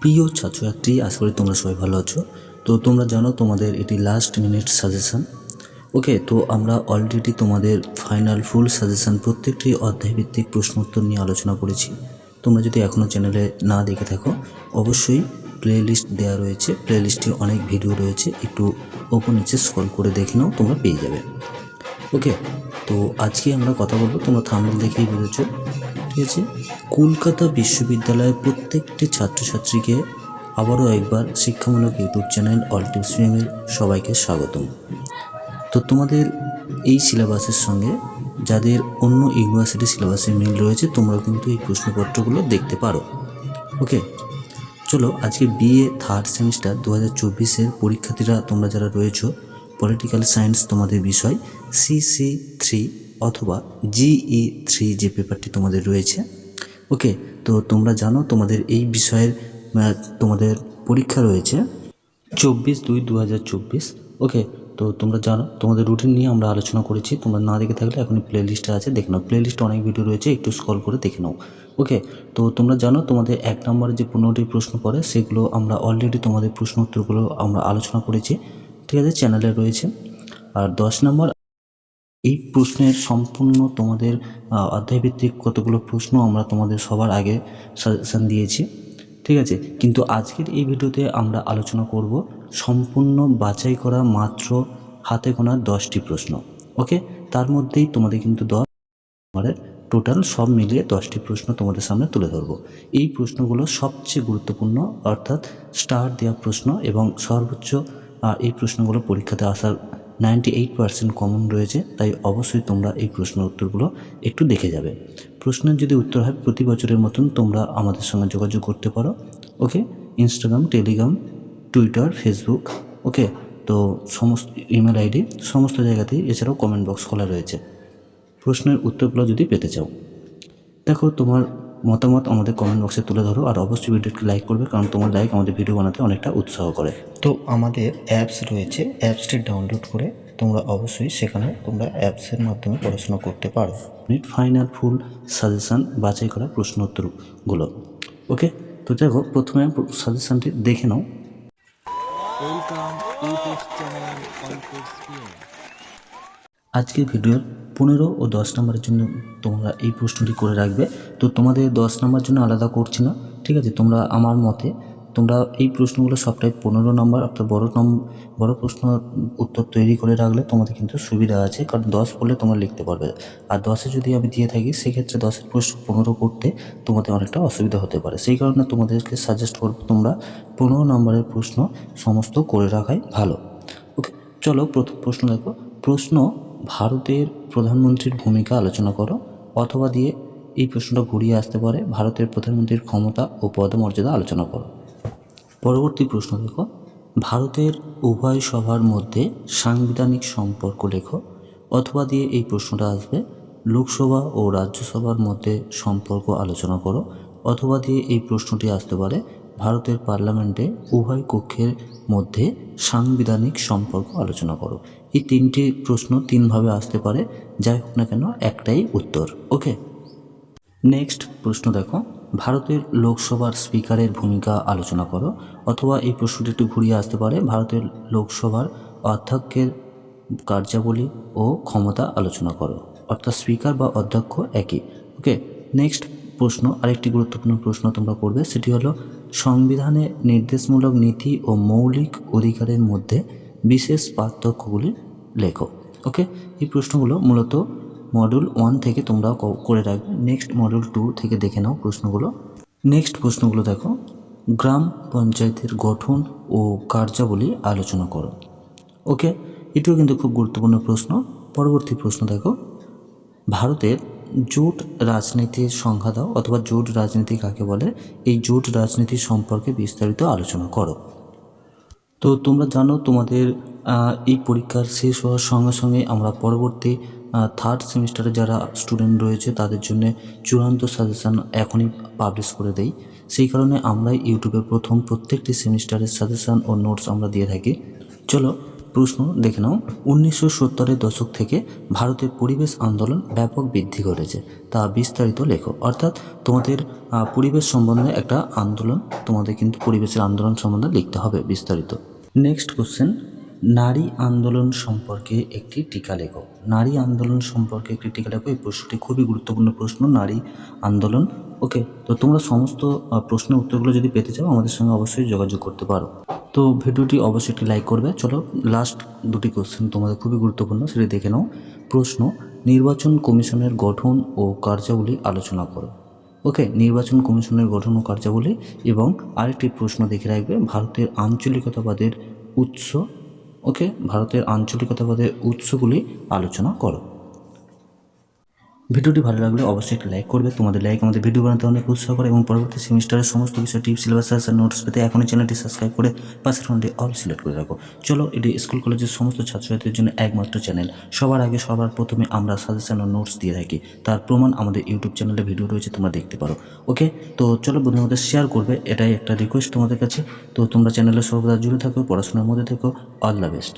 প্রিয় ছাত্রছাত্রী, আশা করি তোমরা সবাই ভালো আছো। তো তোমরা জানো তোমাদের এটি লাস্ট মিনিট সাজেশন ওকে তো আমরা অলরেডি তোমাদের ফাইনাল ফুল সাজেশন প্রত্যেকটি অধ্যায়ভিত্তিক প্রশ্ন উত্তর নিয়ে আলোচনা করেছি। তোমরা যদি এখনও চ্যানেলে না দেখে থাকো, অবশ্যই প্লেলিস্ট দেওয়া রয়েছে। প্লে লিস্টে অনেক ভিডিও রয়েছে। একটু ওপর নিচে স্ক্রল করে দেখে নাও, তোমরা পেয়ে যাবে। ওকে তো আজকে আমরা কথা বলব, তোমরা থাম্বনেল দেখেই বুঝেছ। ঠিক কলকাতা বিশ্ববিদ্যালয়ের প্রত্যেকটি ছাত্রছাত্রীকে আবারও একবার শিক্ষামূলক ইউটিউব চ্যানেল অল টিপস এর সবাইকে স্বাগতম। তো তোমাদের এই সিলেবাসের সঙ্গে যাদের অন্য ইউনিভার্সিটি সিলেবাসের মিল রয়েছে তোমরা কিন্তু এই প্রশ্নপত্রগুলো দেখতে পারো। ওকে চলো আজকে বিএ থার্ড সেমিস্টার দু হাজার চব্বিশের পরীক্ষার্থীরা তোমরা যারা রয়েছো পলিটিক্যাল সায়েন্স তোমাদের বিষয় সিসি থ্রি অথবা জিই থ্রি যে পেপারটি তোমাদের রয়েছে। ওকে তো তোমরা জানো তোমাদের এই বিষয়ের তোমাদের পরীক্ষা রয়েছে চব্বিশ দুই দু হাজার ওকে তো তোমরা জানো তোমাদের রুটিন নিয়ে আমরা আলোচনা করেছি। তোমরা না দেখে থাকলে এখন প্লে লিস্টে আছে, দেখে নাও। প্লে লিস্টে অনেক ভিডিও রয়েছে, একটু স্ক্রল করে দেখে নাও। ওকে তো তোমরা জানো তোমাদের এক নম্বরে যে পনেরোটি প্রশ্ন পড়ে, সেগুলো আমরা অলরেডি তোমাদের প্রশ্ন উত্তরগুলো আমরা আলোচনা করেছি। ঠিক আছে চ্যানেলে রয়েছে। আর দশ নম্বর এই প্রশ্নের সম্পূর্ণ তোমাদের অধ্যায়ভিত্তিক কতগুলো প্রশ্ন আমরা তোমাদের সবার আগে সাজেশান দিয়েছি, ঠিক আছে? কিন্তু আজকের এই ভিডিওতে আমরা আলোচনা করব সম্পূর্ণ বাছাই করা মাত্র হাতে গোনা দশটি প্রশ্ন ওকে তার মধ্যেই তোমাদের কিন্তু দশ, আমাদের টোটাল সব মিলিয়ে দশটি প্রশ্ন তোমাদের সামনে তুলে ধরবো। এই প্রশ্নগুলো সবচেয়ে গুরুত্বপূর্ণ, অর্থাৎ স্টার দেওয়া প্রশ্ন এবং সর্বোচ্চ এই প্রশ্নগুলো পরীক্ষাতে আসার নাইনটি এইট পার্সেন্ট কমন রয়েছে, তাই অবশ্যই তোমরা এই প্রশ্ন উত্তরগুলো একটু দেখে যাবে। প্রশ্নের যদি উত্তর হয়, প্রতি বছরের মতন তোমরা আমাদের সঙ্গে যোগাযোগ করতে পারো। Okay? Instagram Telegram Twitter Facebook okay? তো সমস্ত ইমেল আইডি সমস্ত জায়গাতেই এছাড়াও কমেন্ট বক্স খোলা রয়েছে। প্রশ্নের উত্তরগুলো যদি পেতে চাও। দেখো তোমার মতামত আমাদের কমেন্ট বক্সে তুলে ধরো আর অবশ্যই ভিডিওটি লাইক করবে কারণ তোমার লাইক আমাদের ভিডিও বানাতে অনেকটা উৎসাহ করে। তো আমাদের অ্যাপস রয়েছে অ্যাপসটি ডাউনলোড করে তোমরা অবশ্যই সেখানে তোমরা অ্যাপসের মাধ্যমে পড়াশোনা করতে পারো। মিনিট ফাইনাল ফুল সাজেশান বাছাই করা প্রশ্ন উত্তরগুলো ওকে তো দেখো প্রথমে সাজেশানটি দেখে নাও। ওয়েলকাম ইউটিউব চ্যানেল আজকের ভিডিওর পনেরো ও দশ নম্বরের জন্য তোমরা এই প্রশ্নটি করে রাখবে। তো তোমাদের দশ নম্বর জন্য আলাদা করছি না, ঠিক আছে? তোমরা আমার মতে তোমরা এই প্রশ্নগুলো সবটাই পনেরো নম্বর অর্থাৎ বড় নম, বড় প্রশ্ন উত্তর তৈরি করে রাখলে তোমাদের কিন্তু সুবিধা আছে, কারণ দশ বললে তোমরা লিখতে পারবে। আর দশে যদি আমি দিয়ে থাকি, সেক্ষেত্রে দশের প্রশ্ন পনেরো করতে তোমাদের অনেকটা অসুবিধা হতে পারে। সেই কারণে তোমাদেরকে সাজেস্ট করব তোমরা পনেরো নম্বরের প্রশ্ন সমস্ত করে রাখাই ভালো। ওকে, চলো প্রথম প্রশ্ন দেখো। প্রশ্ন ভারতের প্রধানমন্ত্রীর ভূমিকা আলোচনা করো, অথবা দিয়ে এই প্রশ্নটা ঘুরিয়ে আসতে পারে, ভারতের প্রধানমন্ত্রীর ক্ষমতা ও পদমর্যাদা আলোচনা করো। পরবর্তী প্রশ্ন দেখো, ভারতের উভয় সভার মধ্যে সাংবিধানিক সম্পর্ক লেখো, অথবা দিয়ে এই প্রশ্নটা আসবে, লোকসভা ও রাজ্যসভার মধ্যে সম্পর্ক আলোচনা করো, অথবা দিয়ে এই প্রশ্নটি আসতে পারে, ভারতের পার্লামেন্টে উভয় কক্ষের মধ্যে সাংবিধানিক সম্পর্ক আলোচনা করো। এই তিনটি প্রশ্ন তিনভাবে আসতে পারে, যাই হোক না কেন একটাই উত্তর, ওকে? নেক্সট প্রশ্ন দেখো, ভারতের লোকসভার স্পিকারের ভূমিকা আলোচনা করো, অথবা এই প্রশ্নটি একটু ঘুরিয়ে আসতে পারে, ভারতের লোকসভার অধ্যক্ষের কার্যাবলী ও ক্ষমতা আলোচনা করো, অর্থাৎ স্পিকার বা অধ্যক্ষ একই, ওকে? নেক্সট প্রশ্ন, আরেকটি গুরুত্বপূর্ণ প্রশ্ন তোমরা করবে সেটি হলো, সংবিধানে নির্দেশমূলক নীতি ও মৌলিক অধিকারের মধ্যে বিশেষ পার্থক্যগুলি লেখো, ওকে? এই প্রশ্নগুলো মূলত মডিউল ওয়ান থেকে তোমরা করে রাখবে নেক্সট মডিউল টু থেকে দেখে নাও প্রশ্নগুলো। নেক্সট প্রশ্নগুলো দেখো। গ্রাম পঞ্চায়েতের গঠন ও কার্যাবলী আলোচনা করো, ওকে? এটিও কিন্তু খুব গুরুত্বপূর্ণ প্রশ্ন। পরবর্তী প্রশ্ন দেখো। ভারতের জোট রাজনীতির সংখ্যা দাও, অথবা জোট রাজনীতি কাকে বলে? এই জোট রাজনীতি সম্পর্কে বিস্তারিত আলোচনা করো। তো তোমরা জানো তোমাদের এই পরীক্ষার শেষ হওয়ার সঙ্গে সঙ্গে আমরা পরবর্তী থার্ড সেমিস্টারে যারা স্টুডেন্ট রয়েছে তাদের জন্য চূড়ান্ত সাজেশান এখনই পাবলিশ করে দেই। সেই কারণে আমরা ইউটিউবে প্রথম প্রত্যেকটি সেমিস্টারের সাজেশান ও নোটস আমরা দিয়ে থাকি। চলো প্রশ্ন দেখে নাও। উনিশশো সত্তরের দশক থেকে ভারতের পরিবেশ আন্দোলন ব্যাপক বৃদ্ধি ঘটেছে তা বিস্তারিত লেখো। অর্থাৎ তোমাদের পরিবেশ সম্বন্ধে একটা আন্দোলন, তোমাদের কিন্তু পরিবেশের আন্দোলন সম্বন্ধে লিখতে হবে বিস্তারিত। নেক্সট কোশ্চেন নারী আন্দোলন সম্পর্কে একটি টিকা লেখো। নারী আন্দোলন সম্পর্কে একটি টিকা লেখো, এই প্রশ্নটি খুবই গুরুত্বপূর্ণ প্রশ্ন, নারী আন্দোলন। ওকে তো তোমরা সমস্ত প্রশ্নের উত্তরগুলো যদি পেতে চাও, আমাদের সঙ্গে অবশ্যই যোগাযোগ করতে পারো। তো ভিডিওটি অবশ্যই একটি লাইক করবে। চলো লাস্ট দুটি কোশ্চেন তোমাদের খুবই গুরুত্বপূর্ণ, সেটি দেখে নাও। প্রশ্ন, নির্বাচন কমিশনের গঠন ও কার্যাবলী আলোচনা করো। ওকে নির্বাচন কমিশনের গঠন ও কার্যাবলী এবং আরেকটি প্রশ্ন দেখে রাখবে, ভারতের আঞ্চলিকতাবাদের উৎস ওকে ভারতের আঞ্চলিকতাবাদের উৎসগুলি আলোচনা করো। ভিডিওটি ভালো লাগলে অবশ্যই একটি লাইক করবে। তোমাদের লাইক আমাদের ভিডিও বানাতে অনেক উৎসাহ করে এবং পরবর্তী সেমিস্টারের সমস্ত বিষয় টিপস সিলেবাস আর নোটস পেতে এখনই চ্যানেলটি সাবস্ক্রাইব করে পাশের ফোনটি অল সিলেক্ট করে রাখো। চলো, এটি স্কুল কলেজের সমস্ত ছাত্রছাত্রীদের জন্য একমাত্র চ্যানেল সবার আগে, সবার প্রথমে আমরা সাজেশন ও নোটস দিয়ে থাকি। তার প্রমাণ আমাদের ইউটিউব চ্যানেলে ভিডিও রয়েছে, তোমরা দেখতে পারো। ওকে তো চলো বন্ধুদের মধ্যে শেয়ার করবে। এটাই একটা রিকোয়েস্ট তোমাদের কাছে। তো তোমরা চ্যানেলে সর্বদা জুড়ে থাকো, পড়াশোনার মধ্যে থেকো। All the best